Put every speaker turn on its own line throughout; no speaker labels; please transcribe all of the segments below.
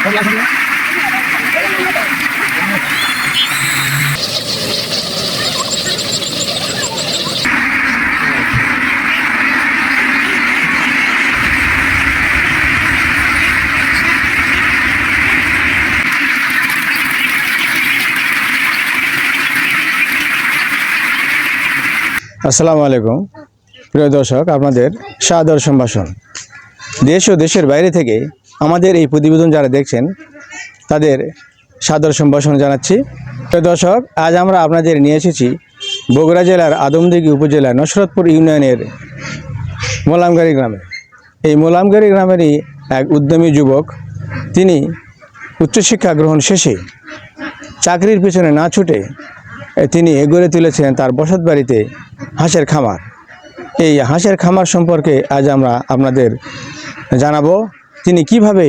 আসসালামু আলাইকুম। প্রিয় দর্শক আপনাদের সাদর সম্ভাষণ। দেশ ও দেশের বাইরে থেকে আমাদের এই প্রতিবেদন যারা দেখছেন, তাদের সাদর সম্ভাষণ জানাচ্ছি। প্রিয় দর্শক, আজ আমরা আপনাদের নিয়ে এসেছি বগুড়া জেলার আদমদিঘি উপজেলার নসরতপুর ইউনিয়নের মোলামগাড়ি গ্রামে। এই মোলামগাড়ি গ্রামেরই এক উদ্যমী যুবক, তিনি উচ্চশিক্ষা গ্রহণ শেষে চাকরির পিছনে না ছুটে তিনি গড়ে তুলেছিলেন তার বসত বাড়িতে হাঁসের খামার। এই হাঁসের খামার সম্পর্কে আজ আমরা আপনাদের জানাব। তিনি কীভাবে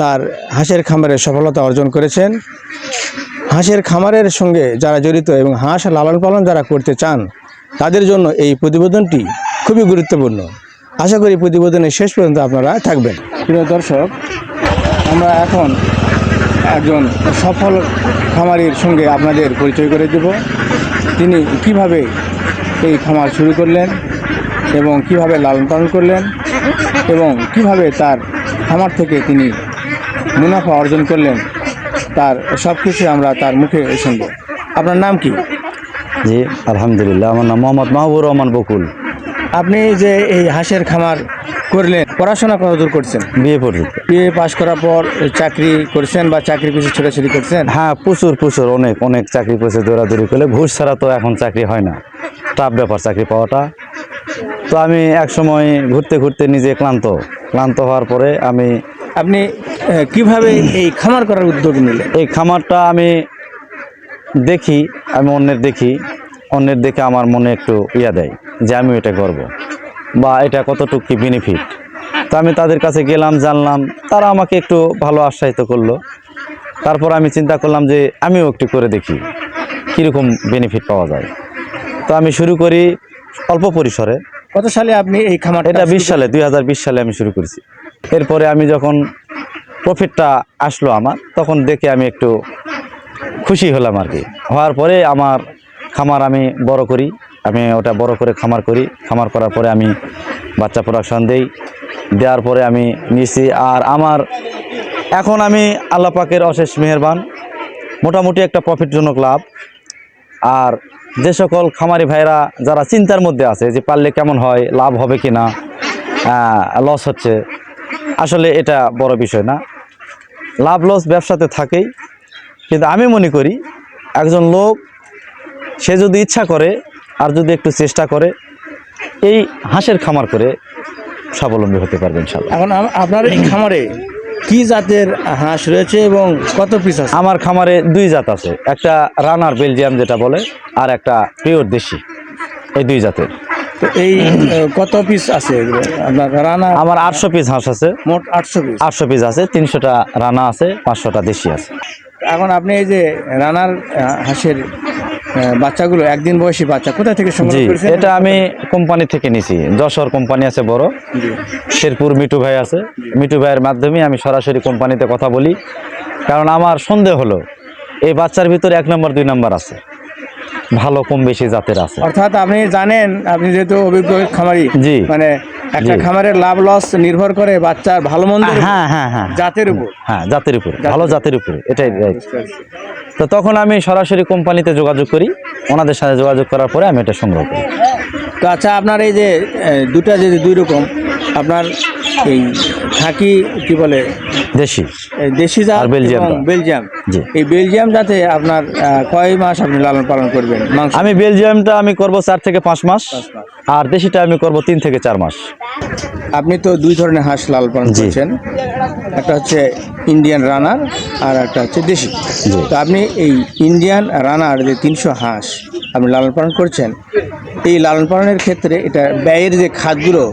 তার হাঁসের খামারে সফলতা অর্জন করেছেন? হাঁসের খামারের সঙ্গে যারা জড়িত এবং হাঁস লালন পালন যারা করতে চান, তাদের জন্য এই প্রতিবেদনটি খুবই গুরুত্বপূর্ণ। আশা করি প্রতিবেদনের শেষ পর্যন্ত আপনারা থাকবেন। প্রিয় দর্শক, আমরা এখন একজন সফল খামারির সঙ্গে আপনাদের পরিচয় করে দেব। তিনি কীভাবে এই খামার শুরু করলেন এবং কীভাবে লালন পালন করলেন এবং কীভাবে তার খামার থেকে তিনি মুনাফা অর্জন করলেন। তার সব কিছু আমরা তার মুখে শুনব। আপনার নাম কি?
জি আলহামদুলিল্লাহ আমার নাম মোহাম্মদ মাহবুর রহমান বকুল।
আপনি যে এই হাঁসের খামার করলেন পড়াশোনা কত দূর করছেন?
বিয়ে পড়ি
বিএ পাশ করার পর চাকরি করছেন বা চাকরি পিছু ছোটাছুটি করছেন?
হ্যাঁ প্রচুর প্রচুর অনেক অনেক চাকরি পেয়েছে দৌড়াদৌড়ি করলে ঘুষ ছাড়া তো এখন চাকরি হয় না। টাফ ব্যাপার চাকরি পাওয়াটা। তো আমি এক সময় ঘুরতে ঘুরতে নিজে ক্লান্ত। ক্লান্ত হওয়ার পরে আমি
আপনি কীভাবে এই খামার করার উদ্যোগ নিলেন?
এই খামারটা আমি দেখি আমি অন্যের দেখি অন্যের দেখে আমার মনে একটু ইয়া দেয় যে আমি এটা করব বা এটা কতটুকু কি বেনিফিট তো আমি তাদের কাছে গেলাম জানলাম তারা আমাকে একটু ভালো আশ্বাসিত করল। তারপর আমি চিন্তা করলাম যে আমিও একটু করে দেখি কীরকম বেনিফিট পাওয়া যায়। তো আমি শুরু করি অল্প পরিসরে।
কত সালে আপনি এই খামার
এটা বিশ সালে দু হাজার বিশ সালে আমি শুরু করেছি। এরপরে আমি যখন প্রফিটটা আসলো আমার তখন দেখে আমি একটু খুশি হলাম আর কি। হওয়ার পরে আমার খামার আমি বড় করি আমি ওটা বড় করে খামার করি। খামার করার পরে আমি বাচ্চা প্রোডাকশন দেই। দেওয়ার পরে আমি নিয়েছি। আর আমার এখন আমি আল্লাপাকের অশেষ মেহেরবান। মোটামুটি একটা প্রফিটজনক লাভ। আর যে সকল খামারি ভাইরা যারা চিন্তার মধ্যে আছে যে পারলে কেমন হয়, লাভ হবে কি না লস হচ্ছে, আসলে এটা বড় বিষয় না। লাভ লস ব্যবসাতে থাকেই, কিন্তু আমি মনে করি একজন লোক, সে যদি ইচ্ছা করে আর যদি একটু চেষ্টা করে, এই হাঁসের খামার করে স্বাবলম্বী হতে পারবেন
এখন আপনার এই খামারে কি জাতের হাঁস রয়েছে এবং কত পিস আছে?
আমার খামারে দুই জাত আছে একটা রানার বেলজিয়াম যেটা বলে আর একটা পিওর দেশি এই দুই জাতের।
তো এই কত পিস আছে আপনার রানা?
আমার আটশো পিস হাঁস আছে।
মোট আটশো পিস
আটশো পিস আছে তিনশোটা রানা আছে পাঁচশোটা দেশি আছে।
এখন আপনি এই যে রানার হাঁসের বাচ্চাগুলো একদিন বয়সী বাচ্চা কোথা থেকে সংগ্রহ
জি
করেছেন?
এটা আমি কোম্পানি থেকে নিছি যশোর কোম্পানি আছে বড়। শেরপুর মিটু ভাই আছে। মিটু ভাইয়ের মাধ্যমে আমি সরাসরি কোম্পানিতে কথা বলি। কারণ আমার সন্দেহ হলো এই বাচ্চার ভিতরে এক নম্বর দুই নম্বর আছে। ভালো কম বেশি জাতের আছে।
অর্থাৎ আপনি জানেন আপনি যেহেতু অভিজ্ঞ খামারি
জি।
মানে একটা খামারের লাভ লস নির্ভর করে বাচ্চার ভালো মন্দ
হ্যাঁ হ্যাঁ হ্যাঁ।
জাতের উপর।
হ্যাঁ জাতের উপরে ভালো জাতের উপরে এটাই। তো তখন আমি সরাসরি কোম্পানিতে যোগাযোগ করি। ওনাদের সাথে যোগাযোগ করার পরে আমি এটা সংগ্রহ করি।
তো আচ্ছা আপনার এই যে দুটা যে দুই রকম, আপনার এই খাকি কি বলে?
দেশি।
এই দেশি জাত। বেলজিয়াম
জি।
এই বেলজিয়াম জাতে আপনার কয় মাস আপনি লালন পালন করবেন?
আমি বেলজিয়ামটা আমি করব চার থেকে পাঁচ মাস আর দেশিটা আমি করব তিন থেকে চার মাস।
আপনি তো দুই ধরনের হাঁস লালন পালন। করছেন। একটা হচ্ছে ইন্ডিয়ান রানার আর একটা হচ্ছে দেশি। তো আপনি এই ইন্ডিয়ান রানার যে তিনশো হাঁস আপনি লালন পালন করছেন এই লালন পালনের ক্ষেত্রে এটা ব্যয়ের যে খাতগুলো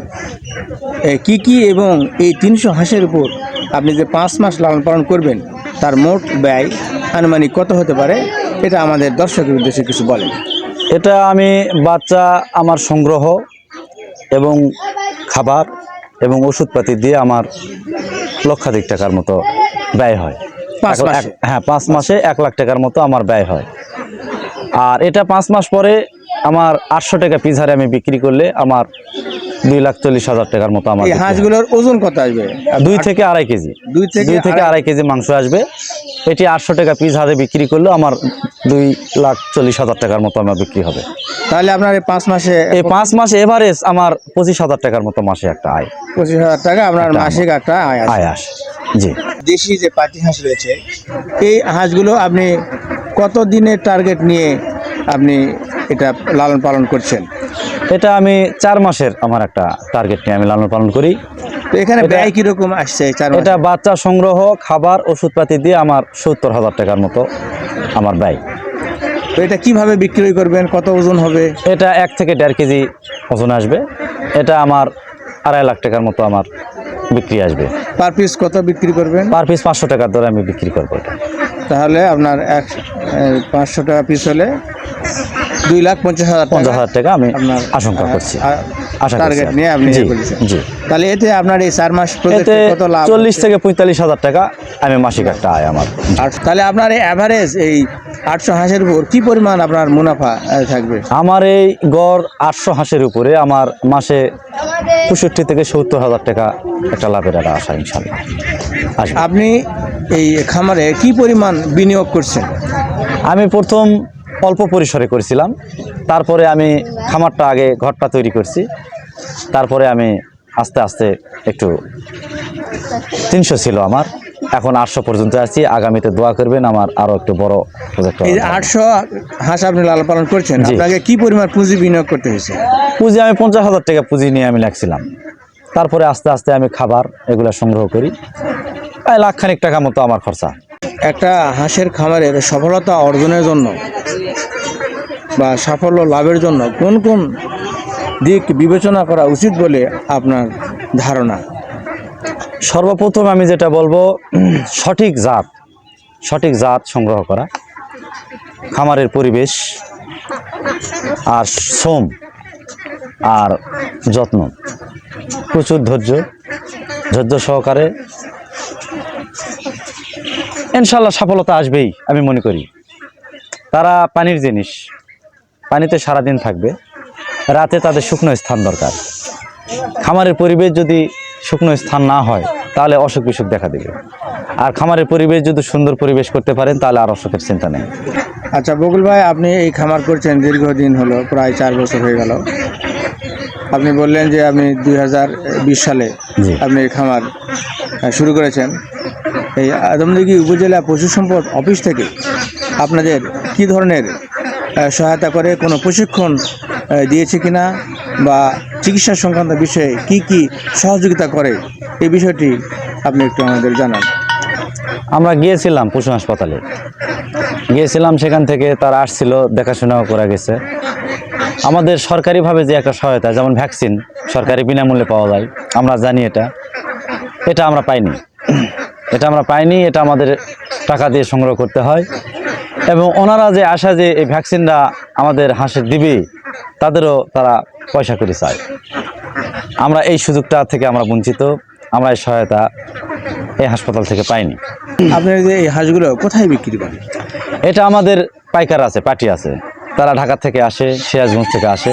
এ, কি কি এবং এই তিনশো হাঁসের উপর আপনি যে পাঁচ মাস লালন পালন করবেন তার মোট ব্যয় আনুমানিক কত হতে পারে? এটা আমাদের দর্শকের উদ্দেশ্যে কিছু বলেন।
এটা আমি বাচ্চা আমার সংগ্রহ এবং খাবার এবং ওষুধপাতি দিয়ে আমার লক্ষাধিক টাকার মতো ব্যয় হয়। হ্যাঁ পাঁচ মাসে এক লাখ টাকার মতো আমার ব্যয় হয়। আর এটা পাঁচ মাস পরে আমার আটশো টাকা পিস হারে আমি বিক্রি করলে আমার দুই লাখ চল্লিশ হাজার টাকার মতো আমার।
হাঁসগুলোর ওজন কত আসবে?
দুই থেকে আড়াই কেজি।
দুই থেকে
দুই থেকে
আড়াই-
কেজি মাংস আসবে। এটি আটশো টাকা পিস হারে বিক্রি করলেও আমার দুই লাখ চল্লিশ হাজার টাকার মতো আমার বিক্রি হবে।
তাহলে আপনার এই পাঁচ মাসে
এই পাঁচ মাসে এভারেজ আমার পঁচিশ হাজার টাকার মতো মাসে একটা আয়।
পঁচিশ হাজার টাকা আপনার মাসিক একটা আয়
আয় আসে। জি।
দেশি যে পাতি হাঁস রয়েছে এই হাঁসগুলো আপনি কত দিনের টার্গেট নিয়ে আপনি এটা লালন পালন করছেন?
এটা আমি চার মাসের আমার একটা টার্গেট নিয়ে আমি লালন পালন করি।
তো এখানে ব্যয় কীরকম আসছে?
এটা বাচ্চা সংগ্রহ খাবার ওষুধপাতি দিয়ে আমার সত্তর হাজার টাকার মতো আমার ব্যয়।
তো এটা কীভাবে বিক্রি করবেন? কত ওজন হবে?
এটা এক থেকে দেড় কেজি ওজন আসবে। এটা আমার আড়াই লাখ টাকার মতো আমার বিক্রি আসবে।
পার পিস কত বিক্রি করবেন?
পার পিস পাঁচশো টাকার দরে আমি বিক্রি করব এটা।
তাহলে আপনার এক পাঁচশো টাকা পিস হলে দুই লাখ পঞ্চাশ হাজার
পঞ্চাশ হাজার টাকা আমি আশঙ্কা করছি। আশা
টার্গেট নিয়ে আপনি
জি
তাহলে এতে আপনার এই চার মাস প্রজেক্টে কত লাভ
চল্লিশ থেকে পঁয়তাল্লিশ হাজার টাকা আমি মাসিক একটা আয় আমার।
আর তাহলে আপনার এই অ্যাভারেজ এই আটশো হাঁসের উপর কি পরিমাণ আপনার মুনাফা থাকবে?
আমার এই গড় আটশো হাঁসের উপরে আমার মাসে পঁয়ষট্টি থেকে সত্তর হাজার টাকা একটা লাভের একটা আশা ইনশাল্লাহ।
আপনি এই খামারে কি পরিমাণ বিনিয়োগ করছেন?
আমি প্রথম অল্প পরিসরে করেছিলাম। তারপরে আমি খামারটা আগে ঘরটা তৈরি করছি। তারপরে আমি আস্তে আস্তে একটু তিনশো ছিল আমার। এখন আটশো পর্যন্ত আছি। আগামীতে দোয়া করবেন আমার আরও একটু বড় প্রজেক্ট
এই যে আটশো হাঁস আপনি লালন পালন করছেন। আপনাকে কি পরিমাণ পুঁজি বিনিয়োগ করতে হয়েছে?
পুঁজি আমি পঞ্চাশ হাজার টাকা পুঁজি নিয়ে আমি লাগছিলাম তারপরে আস্তে আস্তে আমি খাবার এগুলো সংগ্রহ করি। প্রায় লাখ খানিক টাকা মতো আমার খরচা।
একটা হাঁসের খামারের সফলতা অর্জনের জন্য বা সাফল্য লাভের জন্য কোন কোন দিক বিবেচনা করা উচিত বলে আপনার ধারণা?
সর্বপ্রথম আমি যেটা বলব, সঠিক জাত সঠিক জাত সংগ্রহ করা, খামারের পরিবেশ আর শ্রম আর যত্ন। প্রচুর ধৈর্য ধৈর্য সহকারে ইনশাল্লাহ সফলতা আসবেই, আমি মনে করি। তারা পানির জিনিস, পানিতে সারাদিন থাকবে, রাতে তাদের শুকনো স্থান দরকার। খামারের পরিবেশ যদি শুকনো স্থান না হয়, তাহলে অসুখ বিসুখ দেখা দেবে। আর খামারের পরিবেশ যদি সুন্দর পরিবেশ করতে পারেন, তাহলে আর অসুখের চিন্তা নেই।
আচ্ছা বকুল ভাই, আপনি এই খামার করছেন দীর্ঘদিন হলো, প্রায় চার বছর হয়ে গেল। আপনি বললেন যে আপনি দু হাজার
বিশ
সালে। আপনি খামার শুরু করেছেন। এই আদমদিঘি উপজেলা পশু সম্পদ অফিস থেকে আপনাদের কি ধরনের সহায়তা করে কোনো প্রশিক্ষণ দিয়েছে কিনা বা চিকিৎসা সংক্রান্ত বিষয়ে কি কি সহযোগিতা করে এই বিষয়টি আপনি একটু আমাদের জানান।
আমরা গিয়েছিলাম পশু হাসপাতালে। গিয়েছিলাম সেখান থেকে তারা আসছিল দেখাশোনাও করা গেছে। আমাদের সরকারিভাবে যে একটা সহায়তা যেমন ভ্যাকসিন সরকারি বিনামূল্যে পাওয়া যায় আমরা জানি এটা। এটা আমরা পাইনি। এটা আমরা পাইনি এটা আমাদের টাকা দিয়ে সংগ্রহ করতে হয়। এবং ওনারা যে আশা যে এই ভ্যাকসিনটা আমাদের হাঁসের দিবে তাদেরও তারা পয়সা করে চায়। আমরা এই সুযোগটা থেকে আমরা বঞ্চিত আমরা এই সহায়তা এই হাসপাতাল থেকে পাইনি।
আপনার যে এই হাঁসগুলো কোথায় বিক্রি করেন?
এটা আমাদের পাইকার আছে পার্টি আছে। তারা ঢাকা থেকে আসে সিরাজগঞ্জ থেকে আসে।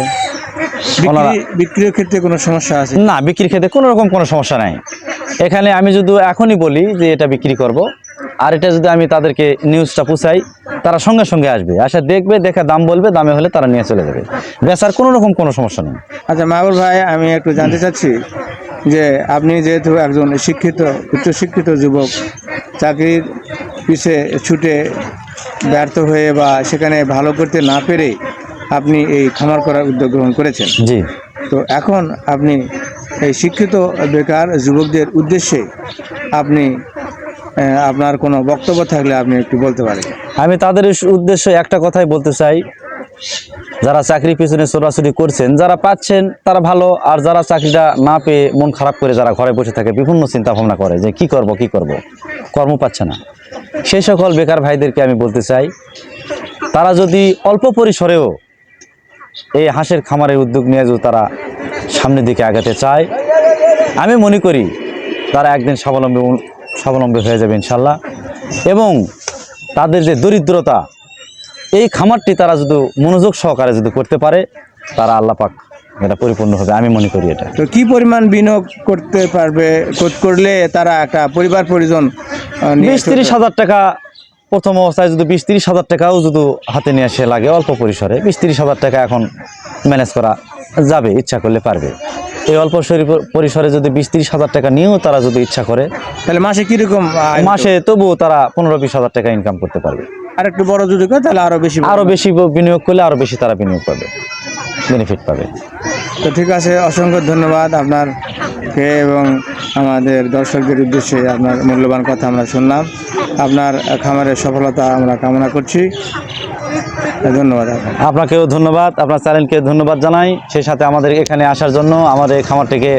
বিক্রির ক্ষেত্রে কোনো সমস্যা আছে?
না বিক্রির ক্ষেত্রে কোনো রকম কোনো সমস্যা নাই। এখানে আমি যদি এখনই বলি যে এটা বিক্রি করব আর এটা যদি আমি তাদেরকে নিউজটা পুষাই তারা সঙ্গে সঙ্গে আসবে। আসা দেখবে দেখে দাম বলবে দামে হলে তারা নিয়ে চলে যাবে। বেচার কোনো রকম কোনো সমস্যা নেই।
আচ্ছা মাহবুব ভাই আমি একটু জানতে চাচ্ছি যে আপনি যেহেতু একজন শিক্ষিত উচ্চশিক্ষিত যুবক চাকরির পিছে ছুটে ব্যর্থ হয়ে বা সেখানে ভালো করতে না পেরে আপনি এই খামার করার উদ্যোগ গ্রহণ করেছেন।
জি।
তো এখন আপনি এই শিক্ষিত বেকার যুবকদের উদ্দেশ্যে আপনি আপনার কোনো বক্তব্য থাকলে আপনি একটু বলতে পারেন।
আমি তাদের উদ্দেশ্যে একটা কথাই বলতে চাই। যারা চাকরি পিছনে ছোটাছুটি করছেন, যারা পাচ্ছেন তারা ভালো, আর যারা চাকরিটা না পেয়ে মন খারাপ করে যারা ঘরে বসে থাকে, বিভিন্ন চিন্তা ভাবনা করে যে কি করব কি করব? কর্ম পাচ্ছে না। সেই সকল বেকার ভাইদেরকে আমি বলতে চাই, তারা যদি অল্প পরিসরেও এই হাঁসের খামারের উদ্যোগ নিয়ে যদি তারা সামনের দিকে আগাতে চায়, আমি মনে করি তারা একদিন স্বাবলম্বী স্বাবলম্বী হয়ে যাবে ইনশাল্লাহ। এবং তাদের যে দরিদ্রতা এই খামারটি তারা যদি মনোযোগ সহকারে যদি করতে পারে তারা আল্লাহ পাক এটা পরিপূর্ণ হবে আমি মনে করি এটা।
তো কি পরিমাণ বিনিয়োগ করতে পারবে কর- করলে তারা একটা পরিবার পরিজন
বিশ তিরিশ হাজার টাকা প্রথম অবস্থায় যদি বিশ তিরিশ হাজার টাকাও যদি হাতে নিয়ে আসে লাগে অল্প পরিসরে বিশ তিরিশ হাজার টাকা এখন ম্যানেজ করা যাবে ইচ্ছা করলে পারবে। এই অল্প পরিসরে যদি বিশ তিরিশ হাজার টাকা নিয়েও তারা যদি ইচ্ছা করে
তাহলে মাসে কীরকম
মাসে তবুও তারা পনেরো বিশ হাজার টাকা ইনকাম করতে পারবে।
আর একটু বড় যদি করে তাহলে আরও বেশি
আরও বেশি বিনিয়োগ করলে আরও বেশি তারা বিনিয়োগ পাবে বেনিফিট পাবে।
তো ঠিক আছে অসংখ্য ধন্যবাদ আপনার কে এবং আমাদের দর্শকদের উদ্দেশ্যে আপনার মূল্যবান কথা আমরা শুনলাম। আপনার খামারের সফলতা আমরা কামনা করছি। ধন্যবাদ
আপনাকেও ধন্যবাদ আপনার চ্যানেলকে ধন্যবাদ জানাই। সেই সাথে আমাদের এখানে আসার জন্য আমাদের খামারটিকে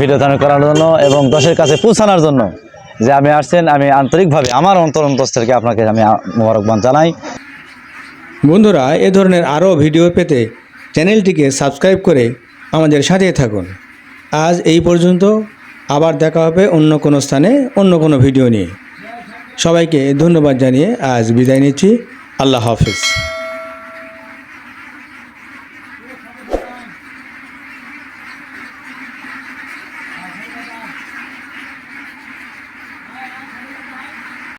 ভিডিও ধারণ করার জন্য এবং দশের কাছে পৌঁছানোর জন্য। যে আমি আসছেন আমি আন্তরিকভাবে আমার অন্তর অন্তস্থকে আপনাকে আমি আহ, মোবারকবাদ জানাই।
বন্ধুরা এ ধরনের আরও ভিডিও পেতে চ্যানেলটিকে সাবস্ক্রাইব করে আমাদের সাথে থাকুন। আজ এই পর্যন্ত আবার দেখা হবে অন্য কোনো স্থানে অন্য কোনো ভিডিও নিয়ে। সবাইকে ধন্যবাদ জানিয়ে আজ বিদায় নিচ্ছি। আল্লাহ হাফিজ।